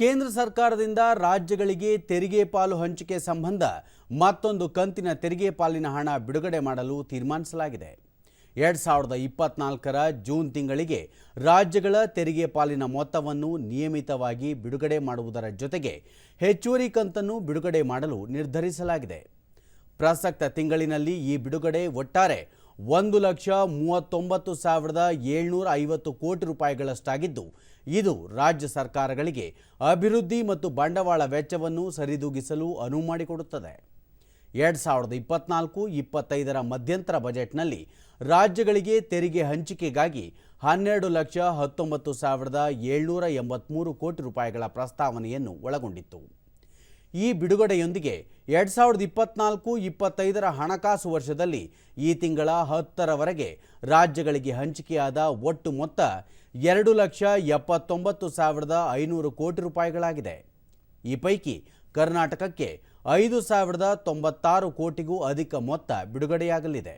ಕೇಂದ್ರ ಸರ್ಕಾರದಿಂದ ರಾಜ್ಯಗಳಿಗೆ ತೆರಿಗೆ ಪಾಲು ಹಂಚಿಕೆ ಸಂಬಂಧ ಮತ್ತೊಂದು ಕಂತಿನ ತೆರಿಗೆ ಪಾಲಿನ ಹಣ ಬಿಡುಗಡೆ ಮಾಡಲು ತೀರ್ಮಾನಿಸಲಾಗಿದೆ. ಎರಡು ಸಾವಿರದ ಇಪ್ಪತ್ನಾಲ್ಕರ ಜೂನ್ ತಿಂಗಳಿಗೆ ರಾಜ್ಯಗಳ ತೆರಿಗೆ ಪಾಲಿನ ಮೊತ್ತವನ್ನು ನಿಯಮಿತವಾಗಿ ಬಿಡುಗಡೆ ಮಾಡುವುದರ ಜೊತೆಗೆ ಹೆಚ್ಚುವರಿ ಕಂತನ್ನು ಬಿಡುಗಡೆ ಮಾಡಲು ನಿರ್ಧರಿಸಲಾಗಿದೆ. ಪ್ರಸಕ್ತ ತಿಂಗಳಿನಲ್ಲಿ ಈ ಬಿಡುಗಡೆ ಒಟ್ಟಾರೆ ಒಂದು ಲಕ್ಷ ಮೂವತ್ತೊಂಬತ್ತು ಸಾವಿರದ ಏಳ್ನೂರ ಐವತ್ತು ಕೋಟಿ ರೂಪಾಯಿಗಳಷ್ಟಾಗಿದ್ದು, ಇದು ರಾಜ್ಯ ಸರ್ಕಾರಗಳಿಗೆ ಅಭಿವೃದ್ಧಿ ಮತ್ತು ಬಂಡವಾಳ ವೆಚ್ಚವನ್ನು ಸರಿದೂಗಿಸಲು ಅನುವು ಮಾಡಿಕೊಡುತ್ತದೆ. ಎರಡು ಸಾವಿರದ ಇಪ್ಪತ್ನಾಲ್ಕು ಇಪ್ಪತ್ತೈದರ ಮಧ್ಯಂತರ ಬಜೆಟ್ನಲ್ಲಿ ರಾಜ್ಯಗಳಿಗೆ ತೆರಿಗೆ ಹಂಚಿಕೆಗಾಗಿ ಹನ್ನೆರಡು ಲಕ್ಷ ಹತ್ತೊಂಬತ್ತು ಸಾವಿರದ ಏಳ್ನೂರ ಎಂಬತ್ತ್ಮೂರು ಕೋಟಿ ರೂಪಾಯಿಗಳ ಪ್ರಸ್ತಾವನೆಯನ್ನು ಒಳಗೊಂಡಿತ್ತು. ಈ ಬಿಡುಗಡೆಯೊಂದಿಗೆ ಎರಡು ಸಾವಿರದ ಇಪ್ಪತ್ನಾಲ್ಕು ಇಪ್ಪತ್ತೈದರ ಹಣಕಾಸು ವರ್ಷದಲ್ಲಿ ಈ ತಿಂಗಳ ಹತ್ತರವರೆಗೆ ರಾಜ್ಯಗಳಿಗೆ ಹಂಚಿಕೆಯಾದ ಒಟ್ಟು ಮೊತ್ತ ಎರಡು ಲಕ್ಷ ಎಪ್ಪತ್ತೊಂಬತ್ತು ಸಾವಿರದ ಐನೂರು ಕೋಟಿ ರೂಪಾಯಿಗಳಾಗಿದೆ. ಈ ಪೈಕಿ ಕರ್ನಾಟಕಕ್ಕೆ ಐದು ಸಾವಿರದ ತೊಂಬತ್ತಾರು ಕೋಟಿಗೂ ಅಧಿಕ ಮೊತ್ತ ಬಿಡುಗಡೆಯಾಗಲಿದೆ.